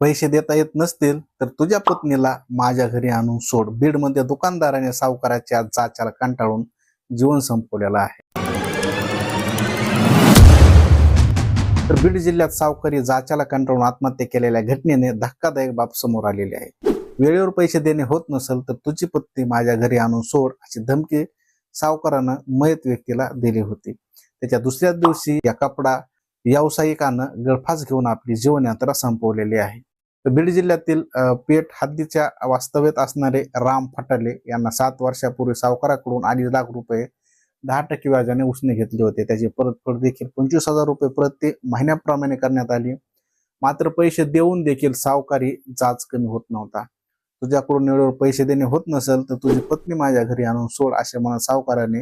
पैसे देता येत नसतील तर तुझ्या पत्नीला माझ्या घरी आणून सोड. बीडमध्ये दुकानदाराने सावकाराच्या जाचाला कंटाळून जीवन संपवलेलं आहे. तर बीड जिल्ह्यात सावकारी जाचाला कंटाळून आत्महत्या केलेल्या घटनेने धक्कादायक बाब समोर आलेली आहे. वेळेवर पैसे देणे होत नसेल तर तुझी पत्नी माझ्या घरी आणून सोड अशी धमकी सावकारानं मयत व्यक्तीला दिली होती. त्याच्या दुसऱ्याच दिवशी या कपडा व्यावसायिकानं गळफास घेऊन आपली जीवनयात्रा संपवलेली आहे. तर बीड जिल्ह्यातील पेठ हद्दीच्या वास्तव्यात असणारे राम फटाले यांना सात वर्षापूर्वी सावकाराकडून अडीच लाख रुपये दहा टक्के व्याजाने उसने घेतले होते. त्याची परतफेड देखील पंचवीस हजार रुपये प्रति महिन्याप्रमाणे करण्यात आली. मात्र पैसे देऊन देखील सावकारी जाच कमी होत नव्हता. तुझ्याकडून वेळेवर पैसे देणे होत नसेल तर तुझी पत्नी माझ्या घरी आणून सोड असे म्हणत सावकाराने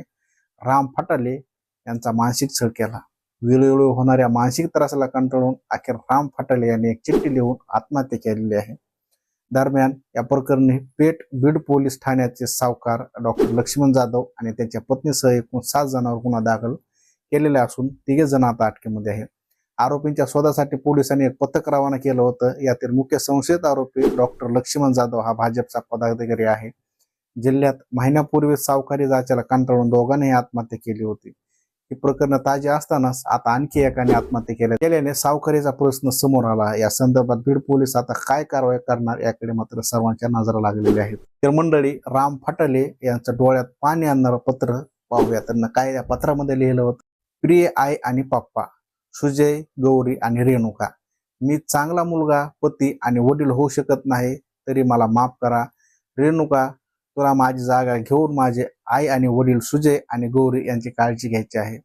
राम फटाले यांचा मानसिक छळ केला. वेळोवेळी होणाऱ्या मानसिक त्रासाला कंटाळून अखेर राम फाटाले यांनी एक चिठ्ठी लिहून आत्महत्या केलेली आहे. दरम्यान या प्रकरणी पेठ बीड पोलीस ठाण्याचे सावकार डॉक्टर लक्ष्मण जाधव आणि त्यांच्या पत्नीसह एकूण सात जणांवर गुन्हा दाखल केलेला असून तिघे जण आता अटकेमध्ये आहेत. आरोपींच्या शोधासाठी पोलिसांनी एक पथक रवाना केलं होतं. यातील मुख्य संशयित आरोपी डॉक्टर लक्ष्मण जाधव हा भाजपचा पदाधिकारी आहे. जिल्ह्यात महिन्यापूर्वी सावकारी जाच्याला कंटाळून दोघांनीही आत्महत्या केली होती. ही प्रकरण ताजे असतानाच आता आणखी एकाने आत्महत्या केल्या. केल्याने सावकारीचा प्रश्न समोर आला. या संदर्भात बीड पोलीस आता काय कारवाई करणार याकडे मात्र सर्वांच्या नजरा लागलेल्या आहेत. तर मंडळी राम फटाले यांच्या डोळ्यात पाणी आणणारं पत्र पाहूया. त्यांना काय या पत्रामध्ये लिहिलं होतं? प्रिय आई आणि पप्पा सुजय गौरी आणि रेणुका मी चांगला मुलगा पती आणि वडील होऊ शकत नाही तरी मला माफ करा. रेणुका तुला माझी जागा घेऊन माझे आई आणि वडील सुजय आणि गौरी यांची काळजी घ्यायची आहे.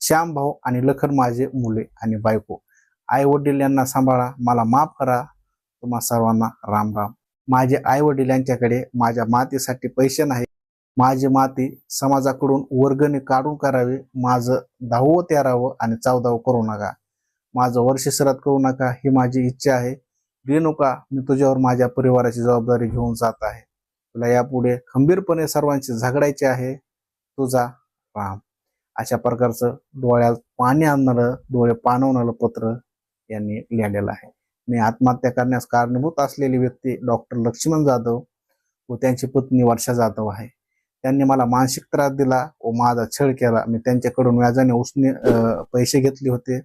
श्याम भाऊ आणि लखन माझे मुले आणि बायको. आई वडील यांना सांभाळा मला माफ करा. तुम्हा सर्वांना राम राम. माझे आई वडील यांच्याकडे माझ्या मातीसाठी पैसे नाही माझी माती समाजाकडून वर्गणी काढून करावी. माझं दहावं तेरावं आणि चौदावं करू नका. माझं वर्ष सरत करू नका ही माझी इच्छा आहे. रेणुका मी तुझ्यावर माझ्या परिवाराची जबाबदारी घेऊन जात आहे. तुला यापुढे खंबीरपणे सर्वांशी झगडायचे आहे तुझा राम. अशा प्रकारचं डोळ्यात पाणी आणणारं डोळे पाणवणारं पत्र यांनी लिहिलेलं आहे. मी आत्महत्या करण्यास कारणीभूत असलेली व्यक्ती डॉक्टर लक्ष्मण जाधव व त्यांची पत्नी वर्षा जाधव आहे. त्यांनी मला मानसिक त्रास दिला व माझा छळ केला. मी त्यांच्याकडून व्याजाने उसने पैसे घेतले होते.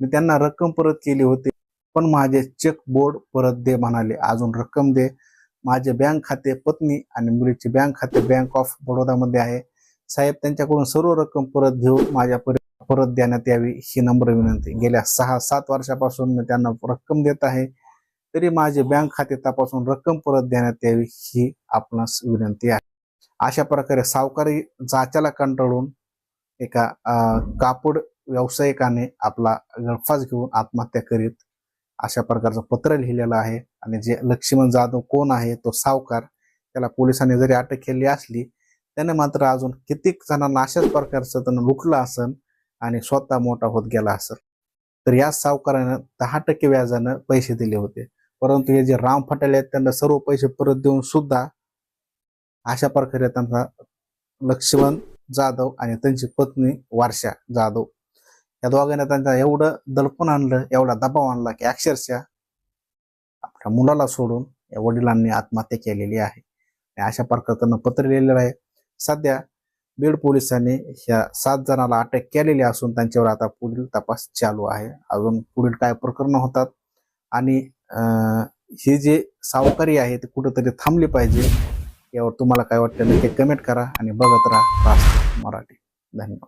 मी त्यांना रक्कम परत केली होती. पण माझे चेक बोर्ड परत दे म्हणाले. अजून रक्कम दे. माझे बँक खाते पत्नी आणि मुलीचे बँक खाते बँक ऑफ बडोदामध्ये आहे. साहेब त्यांच्याकडून सर्व रक्कम परत घेऊन माझ्या परत देण्यात यावी ही नम्र विनंती. गेल्या सहा सात वर्षापासून मी त्यांना रक्कम देत आहे. तरी माझे बँक खाते तपासून रक्कम परत देण्यात यावी ही आपणास विनंती आहे. अशा प्रकारे सावकारी जाच्याला कंटाळून एका कापड व्यावसायिकाने आपला गळफास घेऊन आत्महत्या करीत अशा प्रकारचं पत्र लिहिलेलं आहे. आणि जे लक्ष्मण जाधव कोण आहे तो सावकार त्याला पोलिसांनी जरी अटक केली असली त्याने मात्र अजून कितीक जणांना अशाच प्रकारचं त्यानं लुटलं असन आणि स्वतः मोठा होत गेला असेल तर या सावकारानं दहा टक्के व्याजानं पैसे दिले होते. परंतु हे जे राम फटाले आहेत त्यांना सर्व पैसे परत देऊन सुद्धा अशा प्रकारे त्यांचा लक्ष्मण जाधव आणि त्यांची पत्नी वारशा जाधव या दोघांना त्यांचा एवढं दडपण आणलं एवढा दबाव आणला की अक्षरशः आपल्या मुलाला सोडून या वडिलांनी आत्महत्या केलेली आहे. आणि अशा प्रकारचं पत्र लिहिलेलं आहे. सध्या बीड पोलिसांनी ह्या सात जणाला अटक केलेली असून त्यांच्यावर आता पुढील तपास चालू आहे. अजून पुढील काय प्रकरण होतात आणि ही जे सावकारी आहे ते कुठंतरी थांबली पाहिजे यावर तुम्हाला काय वाटतं ते कमेंट करा आणि बघत राहा मराठी. धन्यवाद.